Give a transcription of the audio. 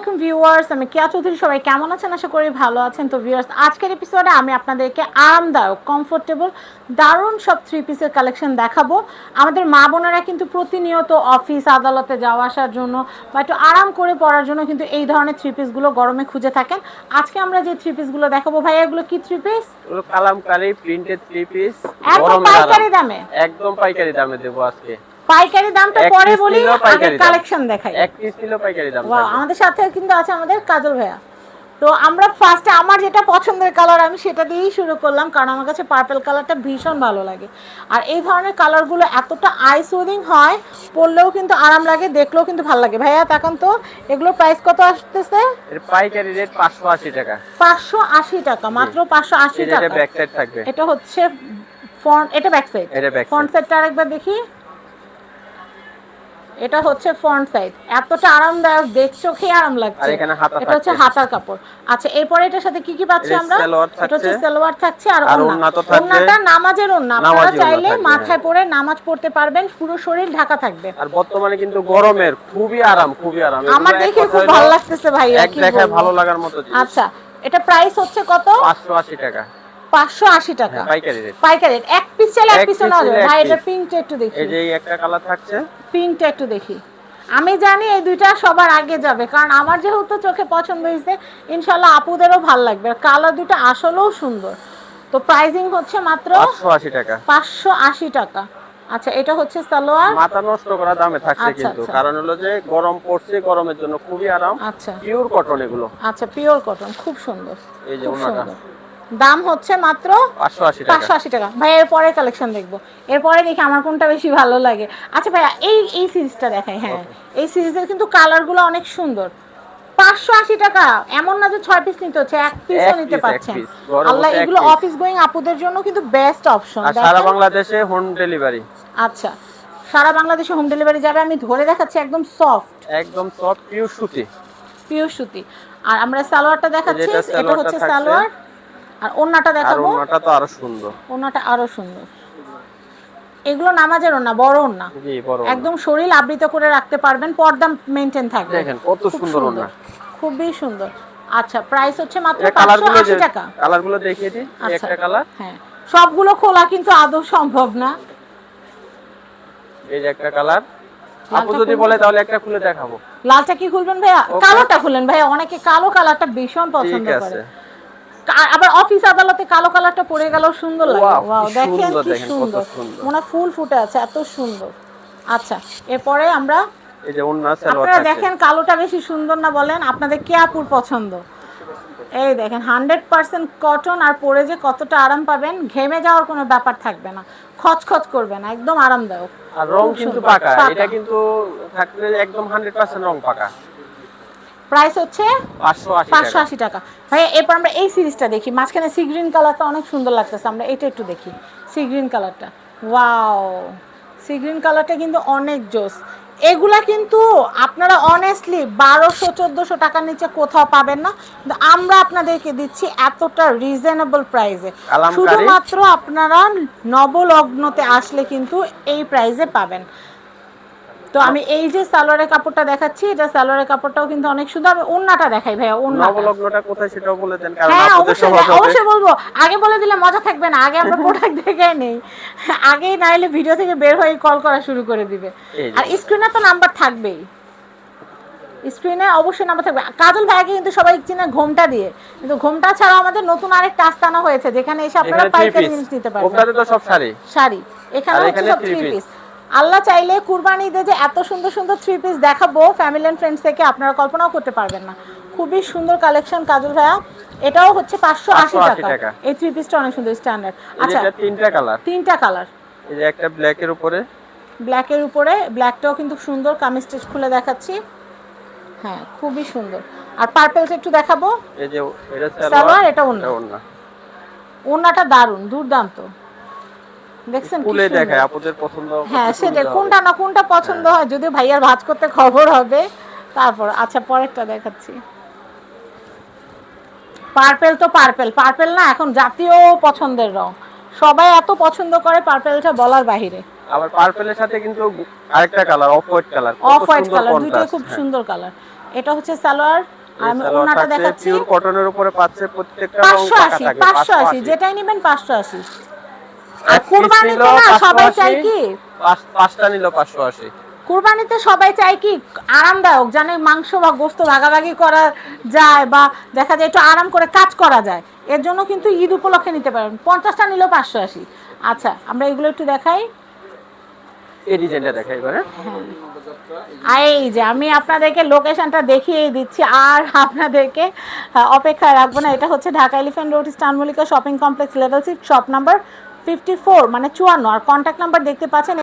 আলাইকুম ভিউয়ার্স আমি কেয়া চৌধুরী সবাই কেমন আছেন? আশা করি ভালো আছেন। তো ভিউয়ার্স আজকের এপিসোডে আমি আপনাদেরকে আরামদায়ক কমফোর্টেবল দারুণ সব থ্রি পিসের কালেকশন দেখাবো। আমাদের মা বোনেরা কিন্তু প্রতিনিয়ত অফিস আদালতে যাওয়া আসার জন্য বা একটু আরাম করে পড়ার জন্য কিন্তু এই ধরনের থ্রি পিসগুলো গরমে খুঁজে থাকেন। আজকে আমরা যে থ্রি পিসগুলো দেখাবো ভাই এগুলো কি three piece kalamkari printed three piece একদম পাইকারি দামে? একদম পাইকারি দামে দেবো আজকে। পাইকারি দামটা এক পরে বলি আগে কালেকশন দেখাই। এক পিস নিলেও পাইকারি দাম আমাদের সাথে কিন্তু আছে আমাদের কাজল ভাইয়া। তো আমরা ফার্স্টে আমার যেটা পছন্দের কালার আমি সেটা দিয়েই শুরু করলাম কারণ আমার কাছে পার্পল কালারটা ভীষণ ভালো লাগে। আর এই ধরনের কালারগুলো এতটা আই সুদিং হয় পরলেও কিন্তু আরাম লাগে দেখলেও কিন্তু ভালো লাগে। ভাইয়া তখন তো এগুলোর প্রাইস কত আসতেছে? এর পাইকারি রেট পাঁচশো আশি টাকা। পাঁচশো আশি টাকা মাত্র পাঁচশো আশি এটা টাকা। ব্যাক সাইড থাকবে। এটা হচ্ছে ফ্রন্ট এটা ব্যাক সাইড ফ্রন্ট সাইডটা আরেকবার দেখি। এটা হচ্ছে ফ্রন্ট সাইড এতটা আরামদায়ক দেখছ চোখে আরাম আর লাগছে এটা হচ্ছে হাতার কাপড়। আচ্ছা এরপরে এটার সাথে কি কি পাচ্ছি আমরা? এটা হচ্ছে। সালোয়ার থাকছে আর ওড়না। ওড়নাটা নামাজের ওড়না। আপনারা চাইলে মাথায় পরে নামাজ পড়তে পারবেন পুরো শরীর ঢাকা থাকবে। আর বর্তমানে কিন্তু গরমের খুবই আরাম খুবই আরাম। আমার দেখে খুব ভালো লাগতেছে ভাইয়া এক কি দেখায় ভালো লাগার মতো আচ্ছা এটা প্রাইস হচ্ছে কত? পাঁচশো আশি টাকা। পাঁচশো আশি টাকা। হ্যাঁ, পাইকারি রেট পাইকারি রেট এক পিস চাইলে এক পিসও নেওয়া যাবে। ভাই এটা। পিঙ্কটা একটু দেখি। এই যে একটা কালার থাকছে? পিঙ্কটা একটু দেখি। আমি জানি এই দুইটা সবার আগে যাবে কারণ আমার যেহেতু চোখে পছন্দ হয়েছে ইনশাল্লাহ আপুদেরও ভালো লাগবে। আর কালার দুটো আসলেও সুন্দর। তো প্রাইজিং হচ্ছে মাত্র পাঁচশো আশি টাকা। পাঁচশো আশি টাকা। আচ্ছা এটা হচ্ছে সালোয়ার? মাথা নষ্ট করা দামে থাকছে আচ্ছা, কিন্তু। আচ্ছা। কারণ হলো যে গরম পড়ছে গরমের জন্য খুবই আরাম। আচ্ছা। পিওর কটন এগুলো। আচ্ছা পিওর কটন খুব সুন্দর। এই যে ওনাটা। দাম হচ্ছে মাত্র পাঁচশো আশি টাকা। ভাই এরপরে কালেকশন দেখব। এরপরে দেখি আমার কোনটা বেশি ভালো লাগে। আচ্ছা ভাইয়া এই এই সিরিজটা দেখাই হ্যাঁ। এই সিরিজের কিন্তু কালারগুলো অনেক সুন্দর। পাঁচশো আশি টাকা। এমন না যে ছয় পিস নিতে হচ্ছে এক পিসও নিতে পারছেন। আল্লাহ এগুলো অফিস গোয়িং আপুদের জন্য কিন্তু বেস্ট অপশন সারা বাংলাদেশে হোম ডেলিভারি আচ্ছা। সারা বাংলাদেশে হোম ডেলিভারি যাবে আমি ধরে দেখাচ্ছি একদম সফট একদম সফট পিওর সুতি। পিওর সুতি। আর আমরা সালোয়ারটা দেখাচ্ছি এটা হচ্ছে সালোয়ার। আর ওন্নাটা দেখাবো? ওনাটা তো আরও সুন্দর। ওন্নাটা আরও সুন্দর। এগুলো নামাজের ওন্না বড় ওন্না জি বড় একদম শরীর আবৃত করে রাখতে পারবেন পর্দা মেনটেন থাকবে। দেখেন কত সুন্দর ওনা খুবই সুন্দর। আচ্ছা প্রাইস হচ্ছে মাত্র এই পাঁচশো কালারগুলো আশি টাকা। কালারগুলো দেখিয়ে দিই আচ্ছা একটা কালার হ্যাঁ। সবগুলো খোলা কিন্তু আদৌ সম্ভব না। এই যে একটা কালার আপু যদি বলে তাহলে একটা খুলে দেখাবো। লালটা কি খুলবেন ভাইয়া? কালোটা খুলেন ভাইয়া অনেকে কালো কালারটা ভীষণ পছন্দ ঠিক করে আবার অফিস আদালতে কালো কালারটা পরে গেল সুন্দর লাগে। ওয়াও দেখেন কি সুন্দর। মনে ফুল ফুটে আছে এত সুন্দর। আচ্ছা এরপরে আমরা এই যে ওন্না সালোয়ার আপনারা দেখেন কালোটা বেশি সুন্দর না বলেন আপনাদের কে আপুর পছন্দ? এই দেখেন হান্ড্রেড পার্সেন্ট কটন আর পরে যে কতটা আরাম পাবেন ঘেমে যাওয়ার কোনো ব্যাপার থাকবে না। খচখচ করবে না একদম আরামদায়ক। আর রং কিন্তু পাকা। এটা কিন্তু থাকলে একদম 100% রং পাকা। প্রাইস হচ্ছে পাঁচশো আশি টাকা। ভাইয়া এরপর আমরা এই সিরিজটা দেখি। মাঝখানে সি গ্রিন কালারটা অনেক সুন্দর লাগতেছে। আমরা এটা একটু দেখি। সি গ্রিন কালারটা। ওয়াও! সি গ্রিন কালারটা কিন্তু অনেক জোস। এগুলা কিন্তু আপনারা অনেস্টলি বারোশো চোদ্দোশো টাকার নিচে কোথাও পাবেন না। কিন্তু আমরা আপনাদেরকে দিচ্ছি এতটা রিজনেবল প্রাইসে শুধুমাত্র আপনারা নবলগ্নতে আসলে কিন্তু এই প্রাইসে পাবেন। তো আমি এই যে সালোয়ারের কাপড়টা দেখাচ্ছি এটা সালোয়ারের কাপড়টাও কিন্তু অনেক সুন্দর। আমি ওন্নাটা দেখাই ভাইয়া ওন্নাটা। নবলগ্নটা কোথায় সেটাও বলে দেন কারণ হ্যাঁ আপনাদের সহজ হবে। অবশ্যই বলব। আগে বলে দিলে মজা থাকবে না আগে আমরা প্রোডাক্ট দেখে নেই। আগেই না এলে ভিডিও থেকে বের হয়ে কল করা শুরু করে দিবে। আর স্ক্রিনে তো নাম্বার থাকবেই। স্ক্রিনে অবশ্যই নাম্বার থাকবে। কাজল ভাইকে কিন্তু সবাই চিনে ঘোমটা দিয়ে। কিন্তু ঘোমটা ছাড়াও আমাদের নতুন আরেকটা আস্তানা হয়েছে যেখানে এসে আপনারা পাইকারি জিনিস নিতে পারবেন। ওটাতে তো সব শাড়ি। শাড়ি। এখানে হচ্ছে সব থ্রি পিস আল্লাহ চাইলে কুরবানি ঈদে যে এত সুন্দর সুন্দর থ্রি পিস দেখাবো ফ্যামিলি এন্ড ফ্রেন্ডস থেকে আপনারা কল্পনাও করতে পারবেন না। খুবই সুন্দর কালেকশন কাজল ভাইয়া। এটাও হচ্ছে পাঁচশো আশি টাকা। এই থ্রি পিসটা অনেক সুন্দর স্ট্যান্ডার্ড আচ্ছা তিনটা কালার তিনটা কালার এই যে একটা ব্ল্যাক এর উপরে। ব্ল্যাকের উপরে ব্ল্যাকটাও কিন্তু সুন্দর কামিজ স্টিচ খুলে দেখাচ্ছি। হ্যাঁ খুবই সুন্দর। আর পার্পেলটা একটু দেখাবো। এই যে এটা সালোয়ার, এটা ওড়না। ওড়নাটা দারুণ দুর্দান্ত। দেখছেন হ্যাঁ, আচ্ছা, সবাই এত পছন্দ করে পার্পেলটা বলার বাহিরে। খুব সুন্দর কালার এটা হচ্ছে সালোয়ার আমি ওনাটা দেখাচ্ছি। কটনের উপরে পাচ্ছে প্রত্যেকটা 580 580 যেটাই নেবেন 580 কুরবানিতে না সবাই চাই কি? পাঁচটা নিল পাঁচশো আশি। কুরবানিতে সবাই চায় কি? আরামদায়ক জানে মাংস বা গোস্ত ভাগাভাগি করা যায় বা দেখা যায় একটু আরাম করে কাজ করা যায়। এর জন্য কিন্তু ঈদ উপলক্ষে নিতে পারেন। পঞ্চাশটা নিলেও পাঁচশো আশি। আচ্ছা আমরা এগুলো একটু দেখাই। এই ডিজাইনটা দেখাই এবারে। আর এই যে আমি আপনাদেরকে লোকেশনটা দেখিয়ে দিচ্ছি। আর আপনাদেরকে অপেক্ষায় রাখব না। এটা হচ্ছে ঢাকা এলিফ্যান্ট রোড স্টান Mallika shopping complex level six shop number fifty four মানে চুয়ান্ন আর কন্ট্যাক্ট নাম্বার দেখতে পাচ্ছেন